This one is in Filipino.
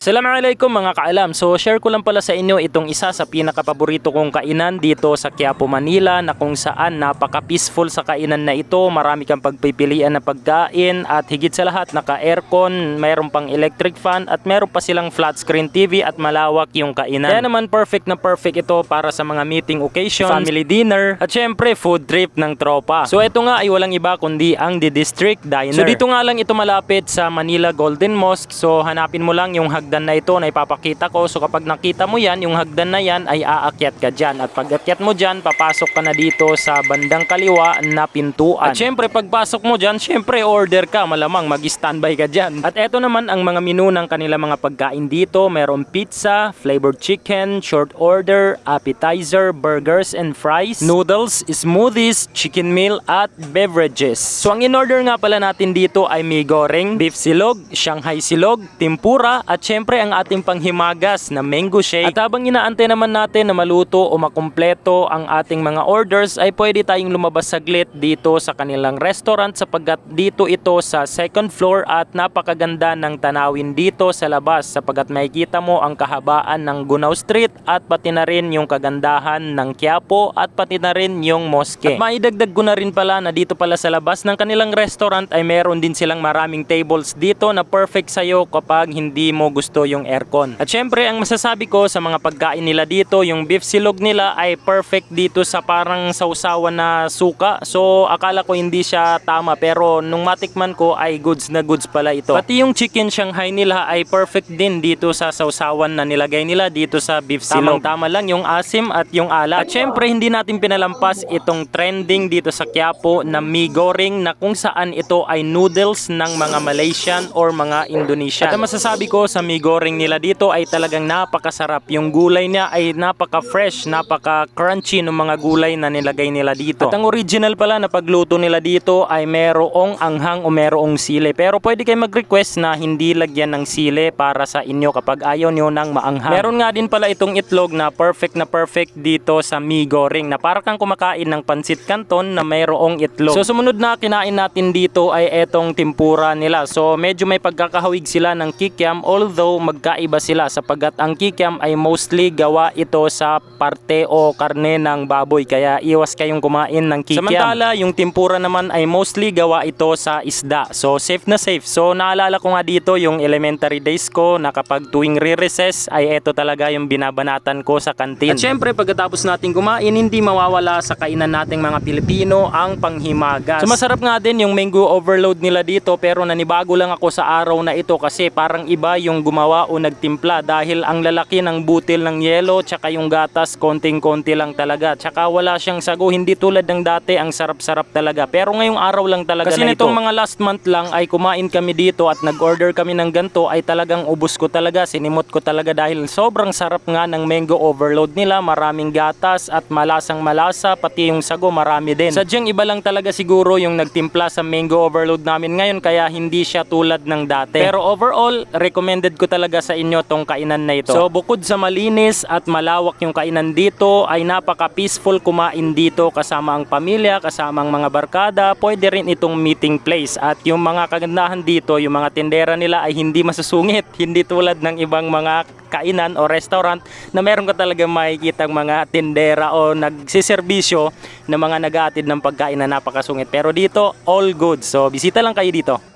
Assalamualaikum mga kaalam. So share ko lang pala sa inyo itong isa sa pinakapaborito kong kainan dito sa Quiapo, Manila na kung saan napaka-peaceful sa kainan na ito. Marami kang pagpipilian na pagkain at higit sa lahat naka-aircon, mayroon pang electric fan at mayroon pa silang flat screen TV at malawak yung kainan. Kaya naman perfect na perfect ito para sa mga meeting occasion, family dinner at syempre food trip ng tropa. So ito nga ay walang iba kundi ang The District Diner. So dito nga lang ito malapit sa Manila Golden Mosque. So hanapin mo lang yung hagdan na ito na ipapakita ko. So kapag nakita mo yan, yung hagdan na yan ay aakyat ka dyan. At pag akyat mo dyan, papasok ka na dito sa bandang kaliwa na pintuan. At syempre pagpasok mo dyan, syempre order ka. Malamang mag-standby ka dyan. At eto naman ang mga menu ng kanila mga pagkain dito. Meron pizza, flavored chicken, short order, appetizer, burgers and fries, noodles, smoothies, chicken meal at beverages. So ang in-order nga pala natin dito ay may goreng, beef silog, Shanghai silog, tempura at syempre ang ating panghimagas na mango shake. At habang inaantay naman natin na maluto o makumpleto ang ating mga orders ay pwede tayong lumabas saglit dito sa kanilang restaurant sapagkat dito ito sa second floor at napakaganda ng tanawin dito sa labas sapagkat makikita mo ang kahabaan ng Gunaw Street at pati na rin yung kagandahan ng Quiapo at pati na rin yung mosque. At maidagdag ko na rin pala na dito pala sa labas ng kanilang restaurant ay meron din silang maraming tables dito na perfect sa'yo kapag hindi mo gusto yung aircon. At syempre ang masasabi ko sa mga pagkain nila dito, yung beef silog nila ay perfect dito sa parang sausawan na suka. So akala ko hindi siya tama pero nung matikman ko ay goods na goods pala ito. Pati yung chicken Shanghai nila ay perfect din dito sa sausawan na nilagay nila dito sa beef silog. Tamang tama lang yung asim at yung alat. At syempre hindi natin pinalampas itong trending dito sa Quiapo na mi goreng na kung saan ito ay noodles ng mga Malaysian or mga Indonesian. At masasabi ko sa mi goreng nila dito ay talagang napakasarap. Yung gulay niya ay napaka-fresh, napaka-crunchy ng mga gulay na nilagay nila dito. At ang original pala na pagluto nila dito ay merong anghang o merong sile. Pero pwede kayo mag-request na hindi lagyan ng sile para sa inyo kapag ayaw nyo ng maanghang. Meron nga din pala itong itlog na perfect na perfect dito sa mi goreng na para kang kumakain ng pansit canton na mayroong itlog. So sumunod na kinain natin dito ay etong tempura nila. So medyo may pagkakahawig sila ng kikiam although magkaiba sila sapagkat ang kikiam ay mostly gawa ito sa parte o karne ng baboy kaya iwas kayong kumain ng kikiam. Samantala yung tempura naman ay mostly gawa ito sa isda. So safe na safe. So naalala ko nga dito yung elementary days ko na kapag tuwing re-recess ay ito talaga yung binabanatan ko sa kantin. At syempre pagkatapos natin kumain hindi mawawala sa kainan nating mga Pilipino ang panghimagas. So masarap nga din yung mango overload nila dito pero nanibago lang ako sa araw na ito kasi parang iba yung gumawa o nagtimpla dahil ang lalaki ng butil ng yelo tsaka yung gatas konting-konti lang talaga. Tsaka wala siyang sago hindi tulad ng dati ang sarap-sarap talaga. Pero ngayong araw lang talaga kasi na ito. nitong mga last month lang ay kumain kami dito at nag-order kami ng ganto ay talagang ubos ko talaga sinimot ko talaga dahil sobrang sarap nga ng mango overload nila maraming gatas at malasang malasa pati yung sago marami din. Sadyang iba lang talaga siguro yung nagtimpla sa mango overload namin ngayon kaya hindi siya tulad ng dati. Pero overall, recommended ko talaga sa inyo tong kainan na ito. So bukod sa malinis at malawak yung kainan dito ay napaka-peaceful kumain dito kasama ang pamilya, kasama ang mga barkada. Pwede rin itong meeting place at yung mga kagandahan dito, yung mga tindera nila ay hindi masusungit. Hindi tulad ng ibang mga kainan o restaurant na meron ka talaga makikita mga tindera o nagsiservisyo na mga nag ng pagkain na napakasungit. Pero dito, all good. So, bisita lang kayo dito.